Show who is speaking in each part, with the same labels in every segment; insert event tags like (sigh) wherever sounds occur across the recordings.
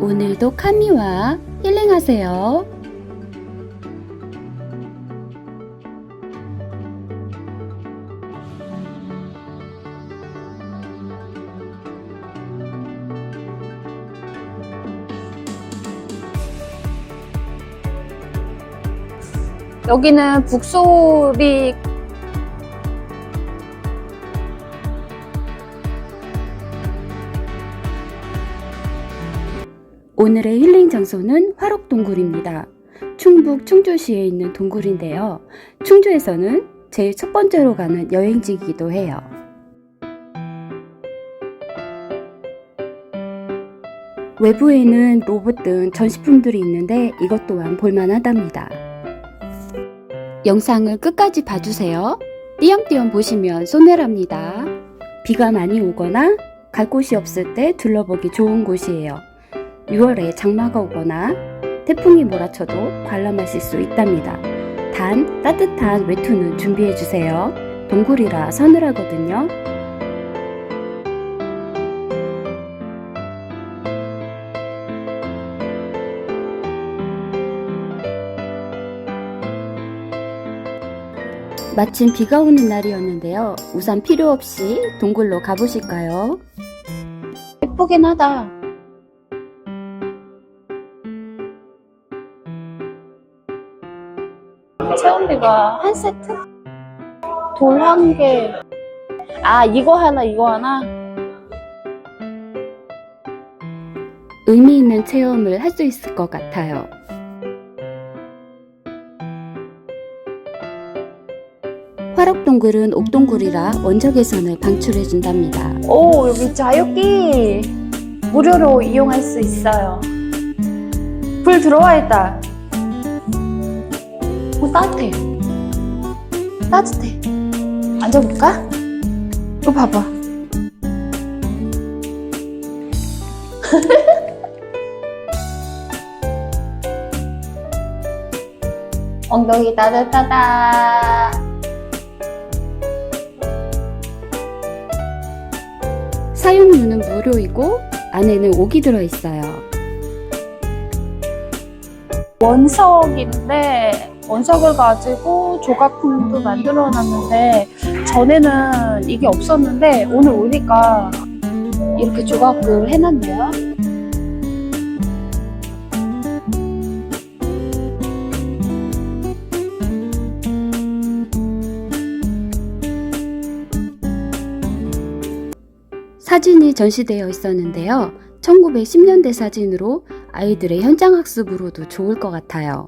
Speaker 1: 오늘도 카미와 힐링하세요.
Speaker 2: 여기는 북소리
Speaker 1: 오늘의 힐링 장소는 화록동굴입니다. 충북 충주시에 있는 동굴인데요. 충주에서는 제일 첫 번째로 가는 여행지이기도 해요. 외부에는 로봇 등 전시품들이 있는데 이것 또한 볼만하답니다. 영상을 끝까지 봐주세요. 띄엄띄엄 보시면 손해랍니다. 비가 많이 오거나 갈 곳이 없을 때 둘러보기 좋은 곳이에요. 6월에 장마가 오거나 태풍이 몰아쳐도 관람하실 수 있답니다. 단 따뜻한 외투는 준비해 주세요. 동굴이라 서늘하거든요. 마침 비가 오는 날이었는데요. 우산 필요 없이 동굴로 가보실까요?
Speaker 2: 예쁘긴 하다. 체험비가 한 세트? 돌 한 개. 아, 이거 하나, 이거 하나?
Speaker 1: 의미 있는 체험을 할 수 있을 것 같아요. 화록동굴은 옥동굴이라 원적 개선을 방출해준답니다.
Speaker 2: 오, 여기 자유기 무료로 이용할 수 있어요. 불 들어와 있다. 오, 따뜻해. 따뜻해. 앉아볼까? 이거 봐봐. (laughs) 엉덩이 따뜻하다.
Speaker 1: 사용료는 무료이고 안에는 옥이 들어있어요.
Speaker 2: 원석인데 원석을 가지고 조각품도 만들어 놨는데 전에는 이게 없었는데 오늘 오니까 이렇게 조각을 해놨네요.
Speaker 1: 사진이 전시되어 있었는데요. 1910년대 사진으로 아이들의 현장 학습으로도 좋을 것 같아요.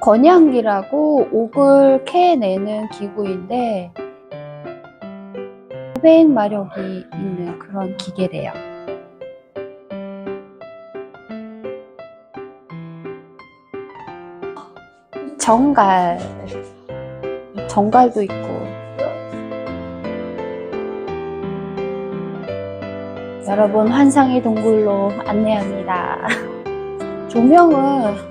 Speaker 2: 건양기라고 옥을 캐내는 기구인데 500마력이 있는 그런 기계래요. 정갈 정갈도 있고 여러분 환상의 동굴로 안내합니다. (laughs) 조명은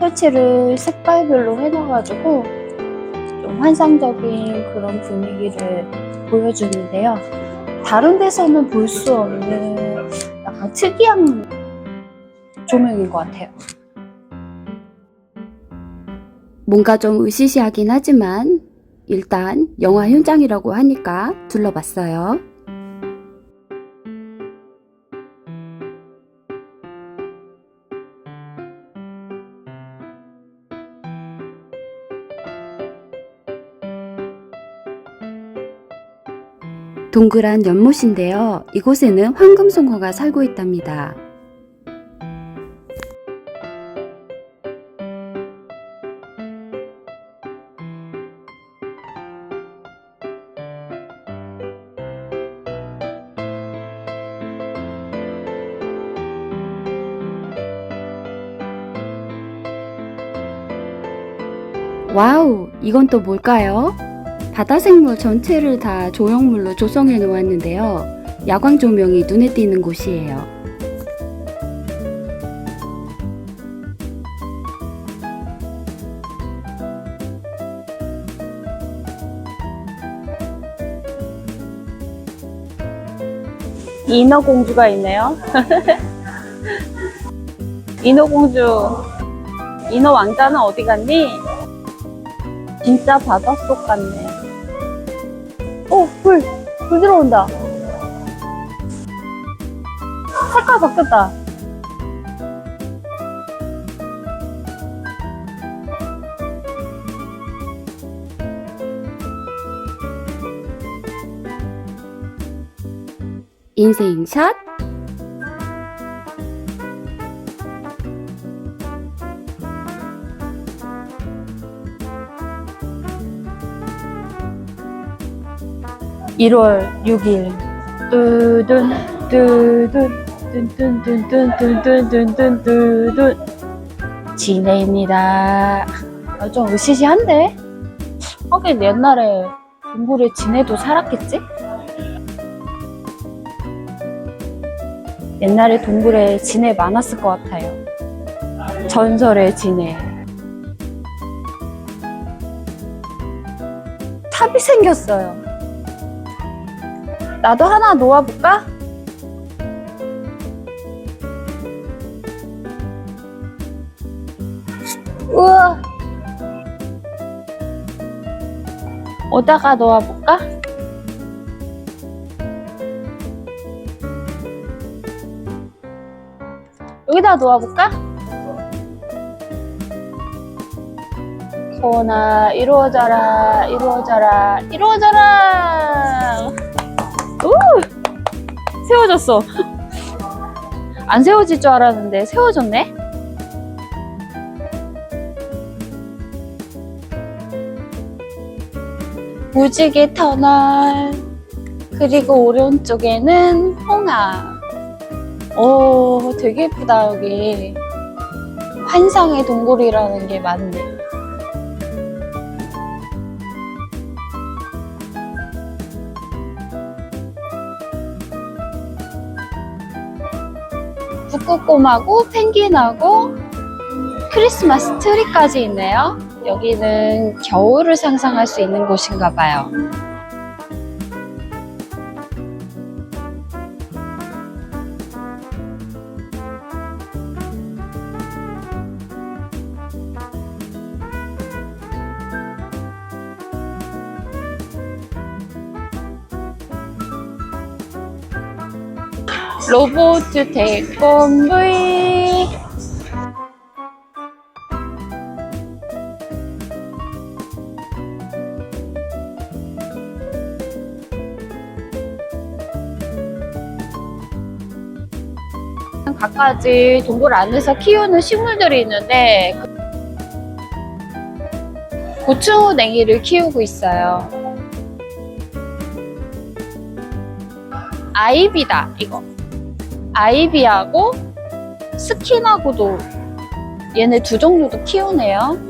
Speaker 2: 설치를 색깔별로 해놔가지고 좀 환상적인 그런 분위기를 보여주는데요. 다른 데서는 볼 수 없는 약간 특이한 조명인 것 같아요.
Speaker 1: 뭔가 좀 으시시하긴 하지만 일단 영화 현장이라고 하니까 둘러봤어요. 동그란 연못인데요. 이곳에는 황금송어가 살고 있답니다. 와우, 이건 또 뭘까요? 바다생물 전체를 다 조형물로 조성해 놓았는데요. 야광 조명이 눈에 띄는 곳이에요.
Speaker 2: 인어공주가 있네요. (laughs) 인어공주, 인어왕자는 어디 갔니? 진짜 바닷속 같네. 오, 불! 불 들어온다. 색깔 바뀌었다.
Speaker 1: 인생샷
Speaker 2: 일월 6일 뚜둔 뚜둔 뚠뚠뚠뚠뚠뚠뚠뚠뚠 진해입니다. 아, 좀 으시시한데? 하긴 옛날에 동굴에 진해도 살았겠지? 옛날에 동굴에 진해 많았을 것 같아요. 전설의 진해. 탑이 생겼어요. 나도 하나 놓아볼까? 우와. 어디다가 놓아볼까? 여기다 놓아볼까? 소원아 이루어져라 이루어져라 이루어져라 우! 세워졌어. 안 세워질 줄 알았는데 세워졌네? 무지개 터널 그리고 오른쪽에는 홍아. 오 되게 예쁘다 여기. 환상의 동굴이라는 게 맞네 북극곰하고 펭귄하고 크리스마스 트리까지 있네요. 여기는 겨울을 상상할 수 있는 곳인가 봐요. 로봇 태권브이 갖가지 동굴 안에서 키우는 식물들이 있는데 고추 냉이를 키우고 있어요. 아이비다 이거. 아이비하고 스킨하고도 얘네 두 종류도 키우네요.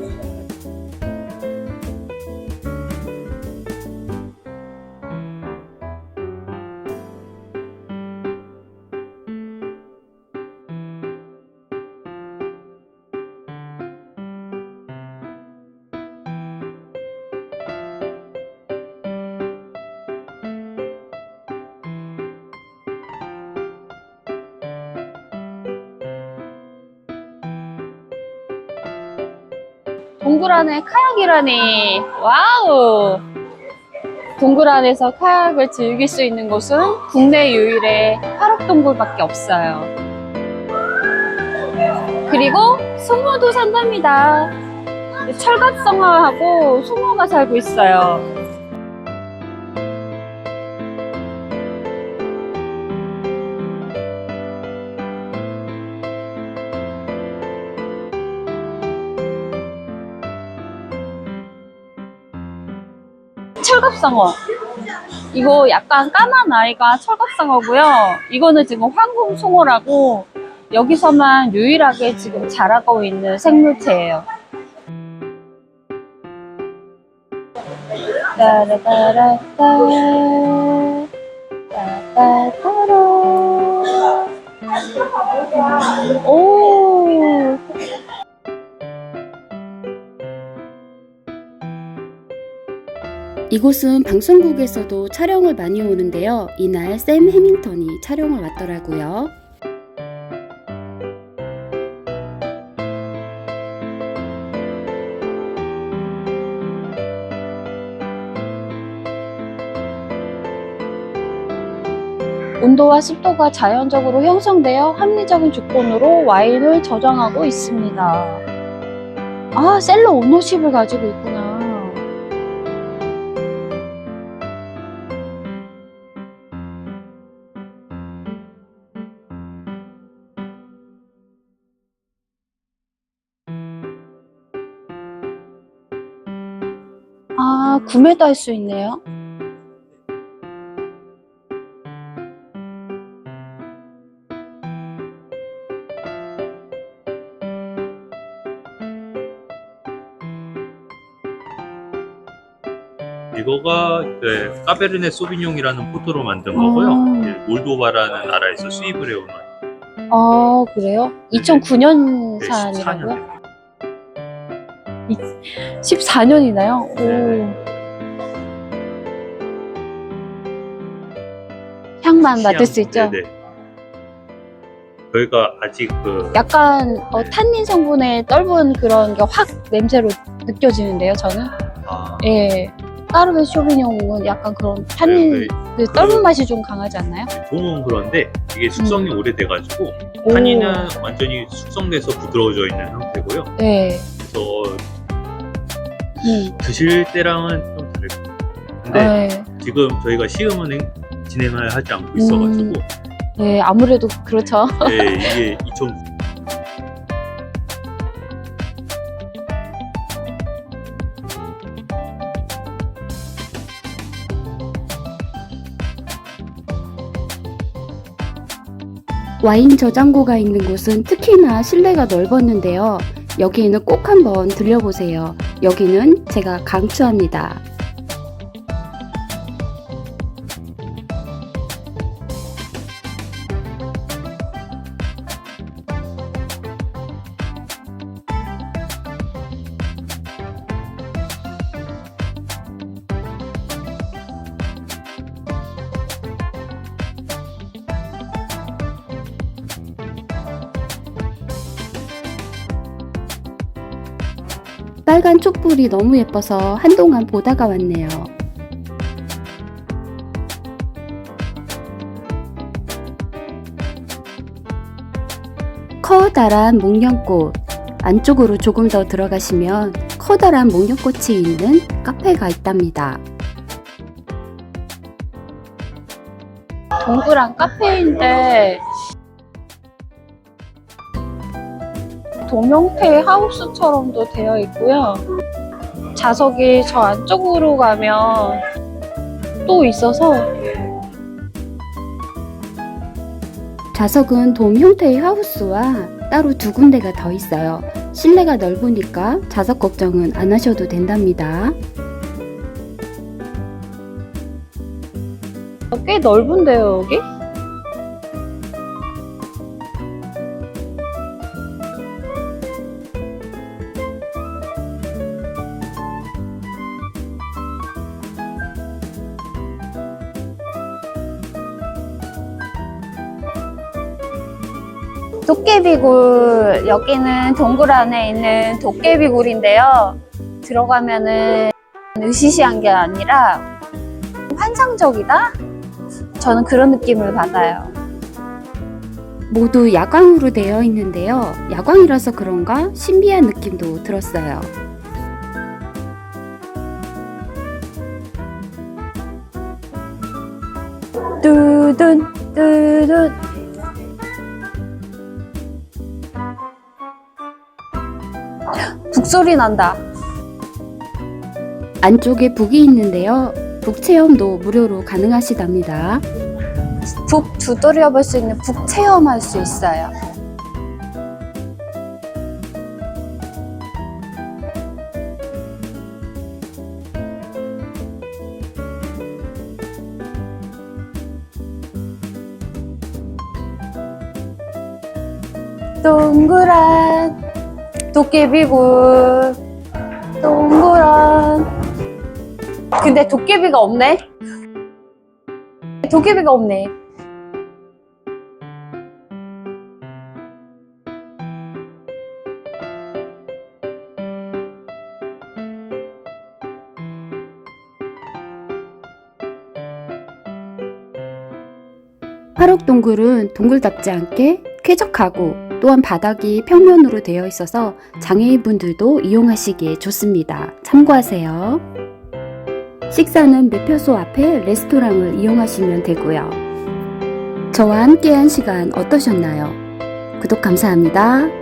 Speaker 2: 동굴 안에 카약이라니. 와우. 동굴 안에서 카약을 즐길 수 있는 곳은 국내 유일의 화록동굴밖에 없어요. 그리고 숭어도 산답니다. 철갑성어하고 숭어가 살고 있어요 철갑상어. 이거 약간 까만 아이가 철갑상어고요. 이거는 지금 황금송어라고 여기서만 유일하게 지금 자라고 있는 생물체예요. 따라따라따 따따따라 오
Speaker 1: 이곳은 방송국에서도 촬영을 많이 오는데요. 이날 샘 해밍턴이 촬영을 왔더라고요.
Speaker 2: 온도와 습도가 자연적으로 형성되어 합리적인 조건으로 와인을 저장하고 있습니다. 아, 셀러 오너십을 가지고 있구나. 구매도 할 수 있네요.
Speaker 3: 이거가 네, 까베르네 소비뇽이라는 포도로 만든 거고요.
Speaker 2: 음.
Speaker 3: 네, 몰도바라는 나라에서 수입을 해온 와인.
Speaker 2: 아, 그래요? 2009년
Speaker 3: 네,
Speaker 2: 산이라고요?
Speaker 3: 14년.
Speaker 2: 14년이나요?
Speaker 3: 네.
Speaker 2: 향만 맡을 수 있죠?
Speaker 3: 네네. 저희가 아직 그
Speaker 2: 약간 어, 탄닌 성분의 떫은 그런 게 확 냄새로 느껴지는데요, 저는.
Speaker 3: 아,
Speaker 2: 예. 까르베 쇼비뇽은 약간 그런 탄닌,
Speaker 3: 네,
Speaker 2: 그 떫은 맛이 좀 강하지 않나요?
Speaker 3: 종은 그런데 이게 숙성이 오래돼가지고
Speaker 2: 음. 오.
Speaker 3: 탄닌은 완전히 숙성돼서 부드러워져 있는 상태고요.
Speaker 2: 네.
Speaker 3: 그래서
Speaker 2: 음.
Speaker 3: 드실 때랑은 좀 다를 거예요. 근데
Speaker 2: 네.
Speaker 3: 지금 저희가 시음은 행- 진행을 하지 않고 있어가지고
Speaker 2: 네, 아무래도 그렇죠. (laughs)
Speaker 3: 네, 이게 2000
Speaker 1: 와인 저장고가 있는 곳은 특히나 실내가 넓었는데요. 여기에는 꼭 한번 들려보세요. 여기는 제가 강추합니다. 빨간 촛불이 너무 예뻐서 한동안 보다가 왔네요. 커다란 목련꽃 안쪽으로 조금 더 들어가시면 커다란 목련꽃이 있는 카페가 있답니다.
Speaker 2: 동그란 카페인데 동형태 하우스처럼도 되어 있고요. 좌석이 저 안쪽으로 가면 또 있어서
Speaker 1: 좌석은 돔 형태의 하우스와 따로 두 군데가 더 있어요. 실내가 넓으니까 좌석 걱정은 안 하셔도 된답니다.
Speaker 2: 꽤 넓은데요, 여기? 도깨비굴 여기는 동굴 안에 있는 도깨비굴인데요. 들어가면은 으시시한 게 아니라 환상적이다? 저는 그런 느낌을 받아요.
Speaker 1: 모두 야광으로 되어 있는데요. 야광이라서 그런가 신비한 느낌도 들었어요.
Speaker 2: 뚜둔 뚜둔 북소리 난다.
Speaker 1: 안쪽에 북이 있는데요. 북 체험도 무료로 가능하시답니다.
Speaker 2: 북 두드려 볼 수 있는 북 체험할 수 있어요. 동그란 도깨비굴 동그란 근데 도깨비가 없네. 도깨비가 없네.
Speaker 1: 화록동굴은 동굴답지 않게 쾌적하고 또한 바닥이 평면으로 되어 있어서 장애인분들도 이용하시기에 좋습니다. 참고하세요. 식사는 매표소 앞에 레스토랑을 이용하시면 되고요. 저와 함께한 시간 어떠셨나요? 구독 감사합니다.